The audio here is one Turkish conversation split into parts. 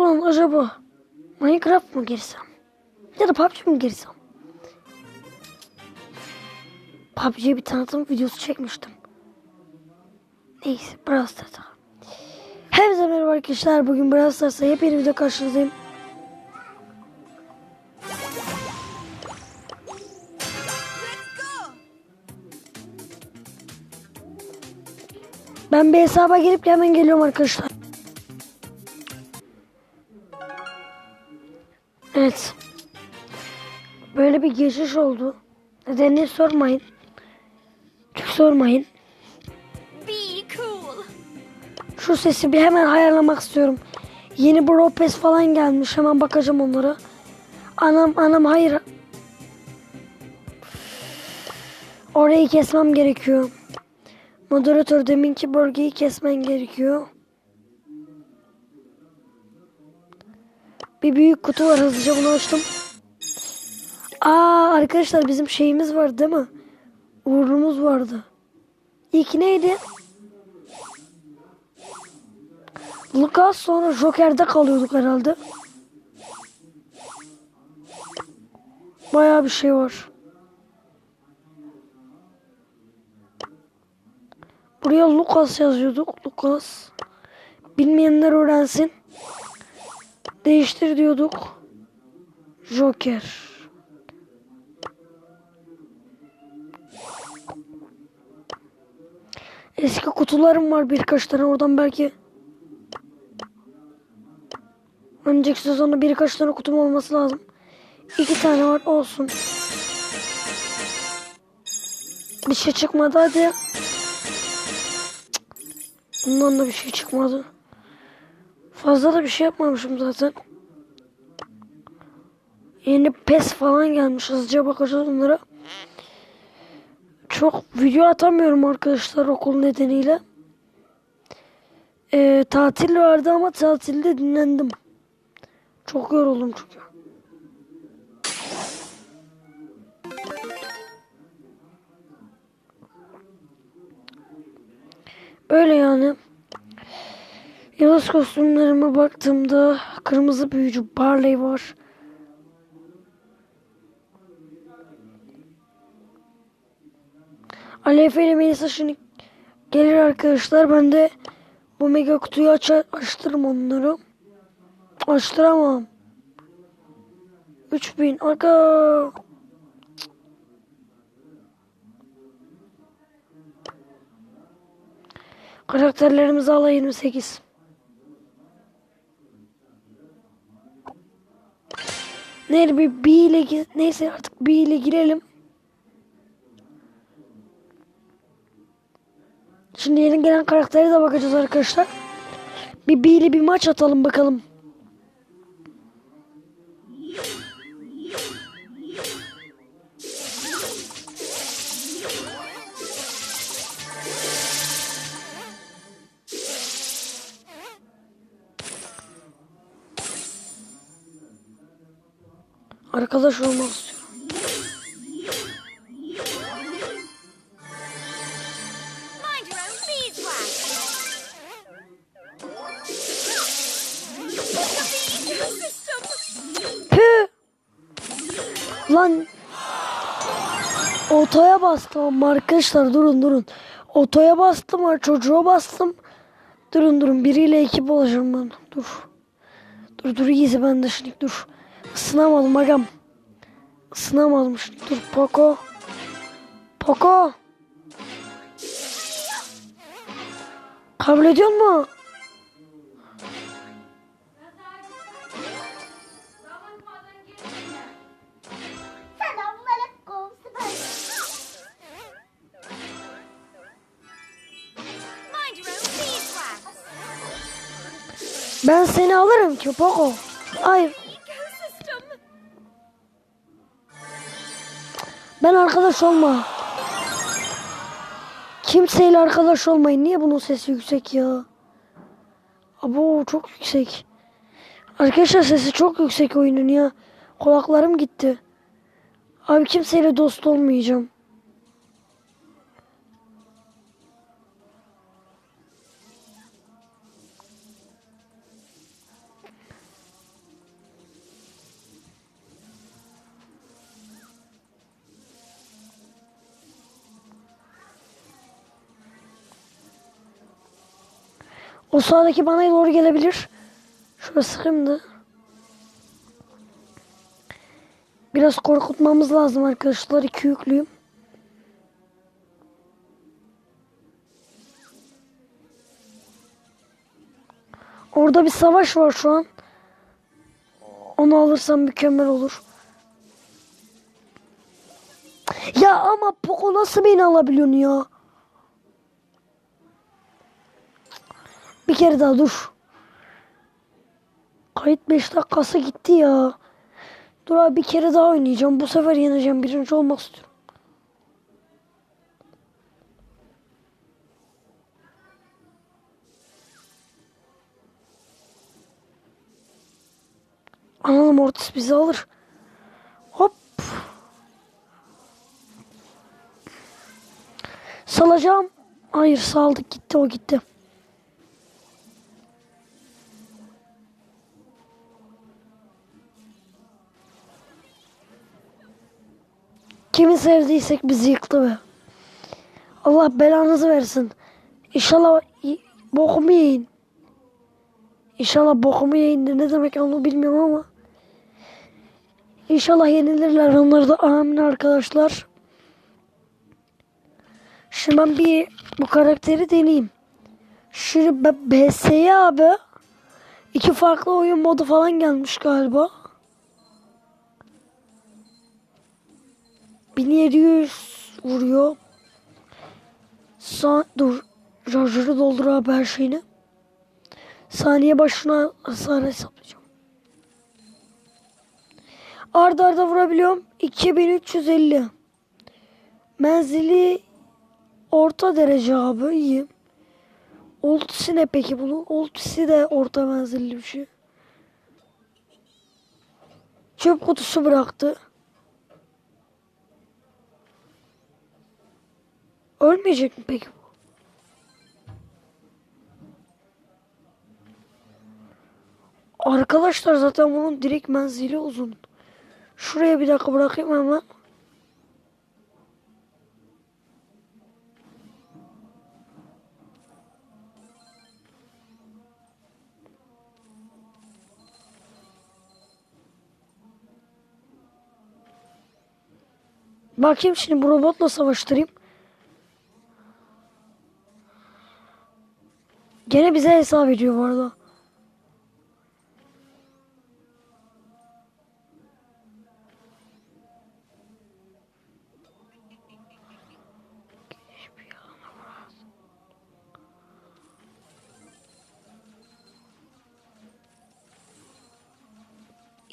Ulan acaba Minecraft mı girsem? Ya da PUBG mi girsem? PUBG'ye bir tanıtım videosu çekmiştim. Neyse Brawl Stars'a. Hepinize merhaba arkadaşlar. Bugün Brawl Stars'a yepyeni video karşınızdayım. Ben bir hesaba girip hemen geliyorum arkadaşlar. Evet. Böyle bir geçiş oldu. Nedenini sormayın. Çok sormayın. Be cool. Şu sesi bir hemen ayarlamak istiyorum. Yeni Brawl Pass falan gelmiş. Hemen bakacağım onlara. Anam anam hayır. Orayı kesmem gerekiyor. Moderatör deminki bölgeyi kesmen gerekiyor. Bir büyük kutu var hızlıca bunu açtım. Aa arkadaşlar bizim şeyimiz var değil mi? Uğurumuz vardı. İlk neydi? Lucas sonra Joker'de kalıyorduk herhalde. Bayağı bir şey var. Buraya Lucas yazıyorduk. Lucas. Bilmeyenler öğrensin. Değiştir diyorduk. Joker. Eski kutularım var birkaç tane oradan belki Önceki sezonda birkaç tane kutum olması lazım. İki tane var olsun. Bir şey çıkmadı hadi. Bundan da bir şey çıkmadı. Fazla da bir şey yapmamışım zaten. Yeni pes falan gelmiş. Hızlıca bakacağız onlara. Çok video atamıyorum arkadaşlar okul nedeniyle. Ee, tatil vardı ama tatilde dinlendim. Çok yoruldum çünkü. Böyle yani. Yıldız kostümlerime baktığımda kırmızı büyücü Barley var. Alefe ile Melisa şimdi gelir arkadaşlar. Ben de bu mega kutuyu aç açtırırım onları. Açtıramam. 3000 arka. Karakterlerimizi ala 28. Neyse bir B ile neyse artık B ile girelim. Şimdi yeni gelen karaktere de bakacağız arkadaşlar. Bir B ile bir maç atalım bakalım. Arkadaş olmak istiyorum. Lan Otoya bastım arkadaşlar durun durun. Otoya bastım çocuğa bastım. Durun durun biriyle ekip olacağım ben. Dur. Dur dur iyice ben de şimdi dur. Isınamadım agam. Isınamadım dur Poco. Poco. Kabul ediyor mu? Ben seni alırım ki Poco. Hayır Ben arkadaş olma. Kimseyle arkadaş olmayın. Niye bunun sesi yüksek ya? Abo çok yüksek. Arkadaşlar sesi çok yüksek oyunun ya. Kulaklarım gitti. Abi kimseyle dost olmayacağım. O sağdaki bana doğru gelebilir. Şuraya sıkayım da. Biraz korkutmamız lazım arkadaşlar. İki yüklüyüm. Orada bir savaş var şu an. Onu alırsam mükemmel olur. Ya ama Poco nasıl beni alabiliyorsun ya? Kere daha dur. Kayıt 5 dakikası gitti ya. Dur abi bir kere daha oynayacağım. Bu sefer yeneceğim. Birinci olmak istiyorum. Anladım Ortiz bizi alır. Hop. Salacağım. Hayır saldık gitti o gitti. Kimi sevdiysek bizi yıktı be. Allah belanızı versin. İnşallah bokumu yiyin. İnşallah bokumu yiyin de ne demek onu bilmiyorum ama. İnşallah yenilirler onları da amin arkadaşlar. Şimdi ben bir bu karakteri deneyeyim. Şimdi BS'ye abi iki farklı oyun modu falan gelmiş galiba. 1700 vuruyor. Sa dur. Şarjörü doldur abi her şeyini. Saniye başına hasar hesaplayacağım. Arda arda vurabiliyorum. 2350. Menzili orta derece abi iyi. Ultisi ne peki bunun? Ultisi de orta menzilli bir şey. Çöp kutusu bıraktı. Ölmeyecek mi peki bu? Arkadaşlar zaten bunun direkt menzili uzun. Şuraya bir dakika bırakayım hemen. Bakayım şimdi bu robotla savaştırayım. Gene bize hesap ediyor bu arada.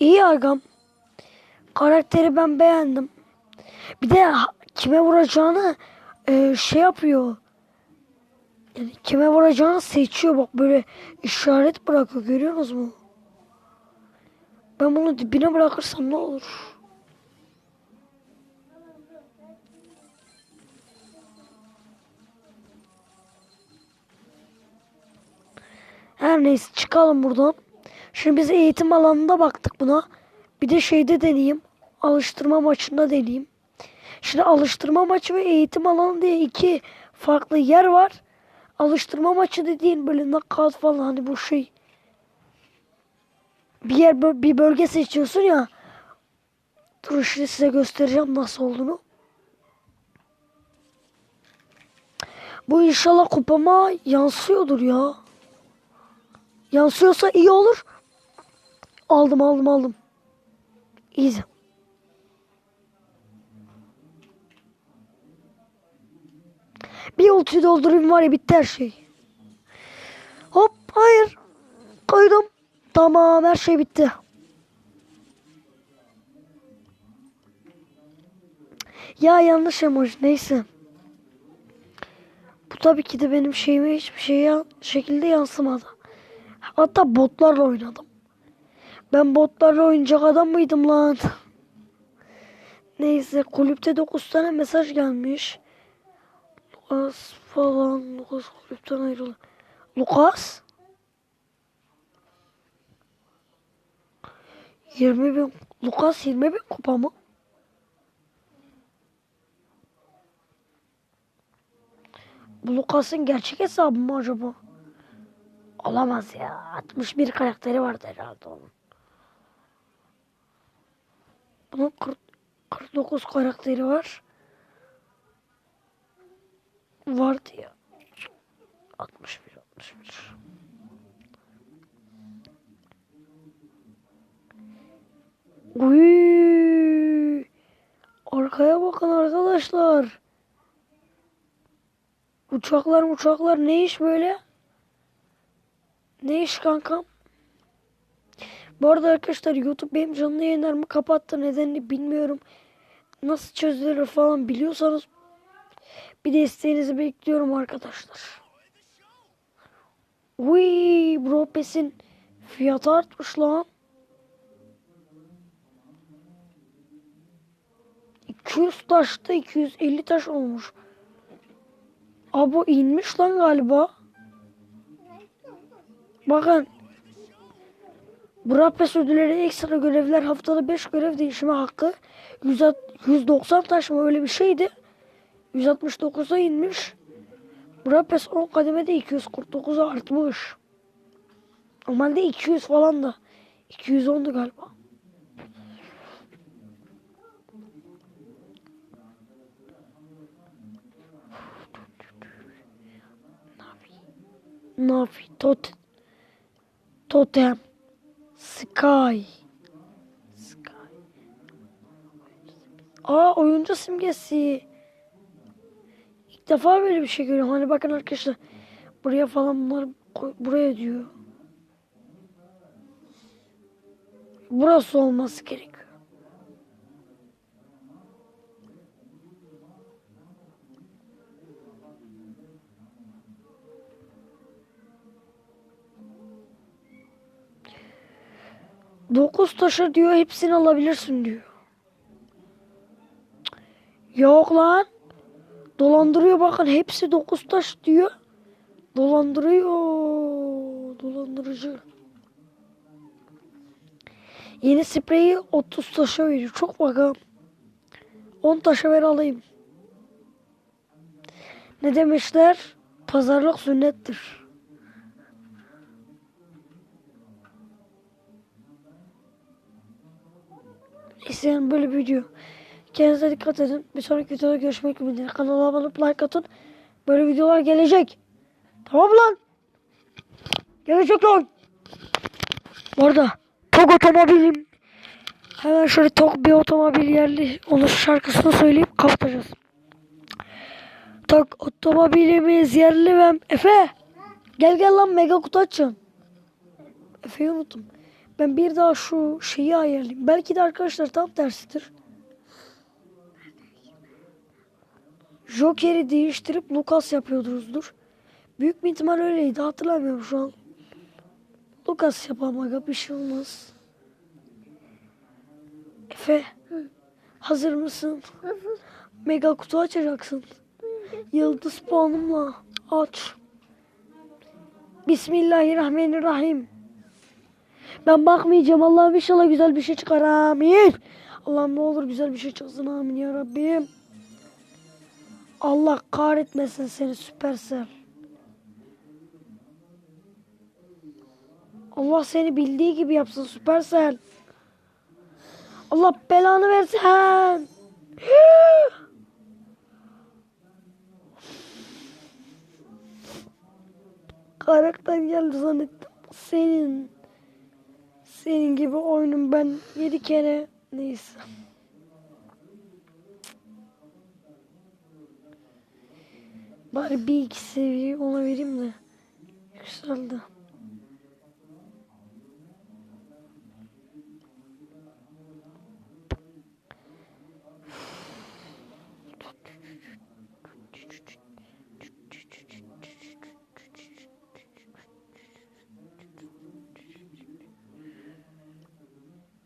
İyi agam. Karakteri ben beğendim. Bir de kime vuracağını e, şey yapıyor. Yani kime vuracağını seçiyor bak böyle işaret bırakıyor görüyorsunuz mu? Ben bunu dibine bırakırsam ne olur? Her neyse çıkalım buradan. Şimdi biz eğitim alanında baktık buna. Bir de şeyde deneyeyim. Alıştırma maçında deneyeyim. Şimdi alıştırma maçı ve eğitim alanı diye iki farklı yer var. Alıştırma maçı dediğin böyle knockout falan hani bu şey. Bir yer bir bölge seçiyorsun ya. Dur şimdi size göstereceğim nasıl olduğunu. Bu inşallah kupama yansıyordur ya. Yansıyorsa iyi olur. Aldım aldım aldım. Easy. Bir ulti doldurayım var ya bitti her şey. Hop hayır. Koydum. Tamam her şey bitti. Ya yanlış emoji neyse. Bu tabii ki de benim şeyime hiçbir şey ya- şekilde yansımadı. Hatta botlarla oynadım. Ben botlarla oynayacak adam mıydım lan? Neyse kulüpte 9 tane mesaj gelmiş. Lucas falan. Lucas kulüpten ayrıldı. Lucas? 20 bin. Lucas 20 bin kupa mı? Bu Lucas'ın gerçek hesabı mı acaba? Olamaz ya. 61 karakteri vardı herhalde onun. Bunun 40 49 karakteri var. Vardı ya. 61 61. Uy! Arkaya bakın arkadaşlar. Uçaklar uçaklar ne iş böyle? Ne iş kankam? Bu arada arkadaşlar YouTube benim canlı yayınlarımı kapattı. Nedenini bilmiyorum. Nasıl çözülür falan biliyorsanız bir desteğinizi bekliyorum arkadaşlar. Uy, Bro Pass'in fiyatı artmış lan. 200 taştı 250 taş olmuş. Abo inmiş lan galiba. Bakın. Brapes ödülleri ekstra görevler haftada 5 görev değişimi hakkı. 100 190 taş mı öyle bir şeydi. 169'a inmiş. Brapes 10 kademede 249'a artmış. Normalde 200 falan da. 210'du galiba. Navi, tot, Totem, Sky. Sky. Aa oyuncu simgesi. Defa böyle bir şey görüyorum. Hani bakın arkadaşlar. Buraya falan bunlar buraya diyor. Burası olması gerekiyor. Dokuz taşı diyor hepsini alabilirsin diyor. Yok lan. Dolandırıyor bakın hepsi dokuz taş diyor. Dolandırıyor. Dolandırıcı. Yeni spreyi 30 taşa veriyor. Çok bakalım. 10 taşa ver alayım. Ne demişler? Pazarlık sünnettir. İsteyen böyle bir video. Kendinize dikkat edin. Bir sonraki videoda görüşmek ümidiyle. Kanala abone olup like atın. Böyle videolar gelecek. Tamam lan. Gelecek lan. Bu arada Tok otomobilim. Hemen şöyle Tok bir otomobil yerli onun şarkısını söyleyip kapatacağız. Tok otomobilimiz yerli ve Efe. Gel gel lan mega kutu açın. Efe'yi unuttum. Ben bir daha şu şeyi ayarlayayım. Belki de arkadaşlar tam tersidir. Joker'i değiştirip Lucas yapıyorduruzdur. Büyük bir ihtimal öyleydi. Hatırlamıyorum şu an. Lucas yapalım aga bir şey olmaz. Efe. Hazır mısın? Mega kutu açacaksın. Yıldız puanımla aç. Bismillahirrahmanirrahim. Ben bakmayacağım. Allah'ım inşallah güzel bir şey çıkar. Amin. Allah'ım ne olur güzel bir şey çıksın. Amin ya Rabbim. Allah kahretmesin seni Süpersel. Allah seni bildiği gibi yapsın Süpersel. Allah belanı versin. Karakter geldi zannettim. Senin. Senin gibi oyunum ben yedi kere neyse. Bari bir iki seviye ona vereyim de. Yükseldi.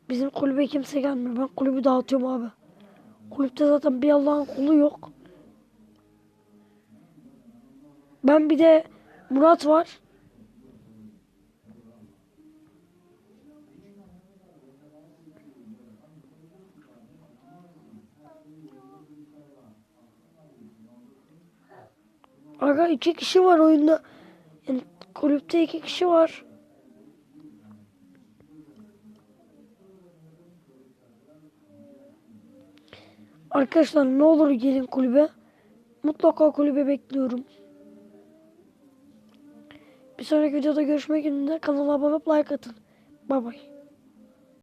Bizim kulübe kimse gelmiyor. Ben kulübü dağıtıyorum abi. Kulüpte zaten bir Allah'ın kulu yok. Ben bir de Murat var. Aga iki kişi var oyunda. Yani kulüpte iki kişi var. Arkadaşlar ne olur gelin kulübe. Mutlaka kulübe bekliyorum. Bir sonraki videoda görüşmek üzere. Kanala abone olup like atın. Bay bay.